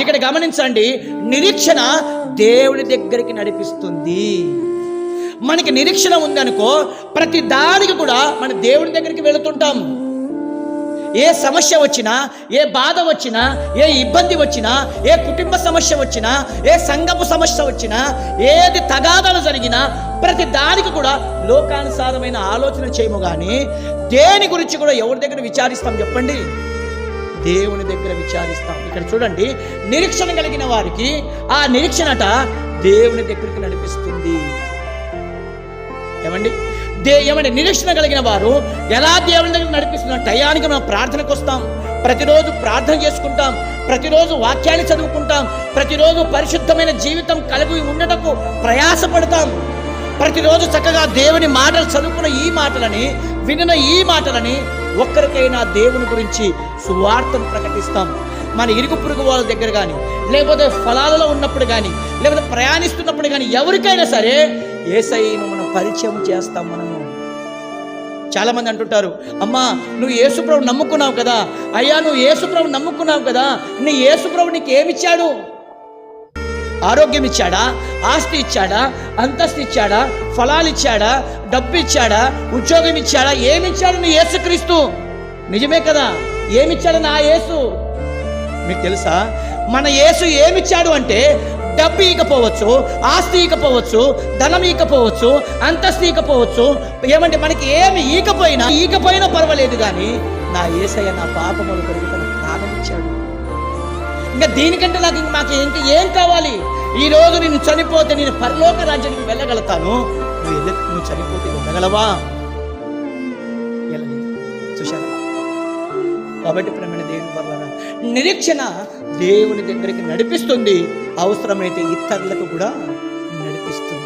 ఇక్కడ గమనించండి నిరీక్షణ దేవుని దగ్గరికి నడిపిస్తుంది. మనకి నిరీక్షణ ఉందనుకో ప్రతి దానికి కూడా మన దేవుని దగ్గరికి వెళుతుంటాం. ఏ సమస్య వచ్చినా ఏ బాధ వచ్చినా ఏ ఇబ్బంది వచ్చినా ఏ కుటుంబ సమస్య వచ్చినా ఏ సంఘపు సమస్య వచ్చినా ఏది తగాదాలు జరిగినా ప్రతి దానికి కూడా లోకానుసారమైన ఆలోచన చేయము కానీ దేని గురించి కూడా ఎవరి దగ్గర విచారిస్తాం చెప్పండి. దేవుని దగ్గర విచారిస్తాం. ఇక్కడ చూడండి నిరీక్షణ కలిగిన వారికి ఆ నిరీక్షణట దేవుని దగ్గరికి నడిపిస్తుంది. ఏమండి? దే ఏమండి? నిరీక్షణ కలిగిన వారు ఎలా దేవుని దగ్గర నడిపిస్తున్న టయానికి మనం ప్రార్థనకు వస్తాం. ప్రతిరోజు ప్రార్థన చేసుకుంటాం. ప్రతిరోజు వాక్యాన్ని చదువుకుంటాం. ప్రతిరోజు పరిశుద్ధమైన జీవితం కలిగి ఉండటకు ప్రయాసపడతాం. ప్రతిరోజు చక్కగా దేవుని మాటలు చదువుకున్న ఈ మాటలని వినిన ఈ మాటలని ఒక్కరికైనా దేవుని గురించి సువార్తను ప్రకటిస్తాం. మన ఇరుగు పురుగు వాళ్ళ దగ్గర కానీ లేకపోతే ఫలాలలో ఉన్నప్పుడు కానీ లేకపోతే ప్రయాణిస్తున్నప్పుడు కానీ ఎవరికైనా సరే ఏసైను మనం పరిచయం చేస్తాం మనము. చాలామంది అంటుంటారు అమ్మా నువ్వు యేసుప్రభు నమ్ముకున్నావు కదా అయ్యా నువ్వు యేసుప్రభు నమ్ముకున్నావు కదా నీ యేసుప్రభు నీకు ఏమిచ్చాడు ఆరోగ్యం ఇచ్చాడా ఆస్తి ఇచ్చాడా అంతస్తు ఇచ్చాడా ఫలాలు ఇచ్చాడా డబ్బు ఇచ్చాడా ఉద్యోగం ఇచ్చాడా ఏమిచ్చాడు నీ యేసుక్రీస్తు? నిజమే కదా? ఏమిచ్చాడు నా యేసు? మీకు తెలుసా? మన యేసు ఏమిచ్చాడు అంటే డబ్బు ఇకపోవచ్చు ఆస్తి ఇకపోవచ్చు ధనం ఈకపోవచ్చు అంతస్తు ఈకపోవచ్చు ఏమంటే మనకి ఏమి ఈకపోయినా ఈకపోయినా పర్వాలేదు కానీ నా ఏసయ్య నా పాపములు కొరకు తన ఇంకా దీనికంటే నాకు ఇంక మాకు ఇంకా ఏం కావాలి? ఈ రోజు నేను చనిపోతే నేను పరలోక రాజ్యానికి వెళ్ళగలుగుతాను. నువ్వు ఎదు నువ్వు చనిపోతే వెళ్ళగలవా? వెళ్ళలేదు. చూశారా? కాబట్టి ప్రేమైన దేవుని వల్ల నిరీక్షణ దేవుని దగ్గరికి నడిపిస్తుంది. అవసరమైతే ఇతరులకు కూడా నడిపిస్తుంది.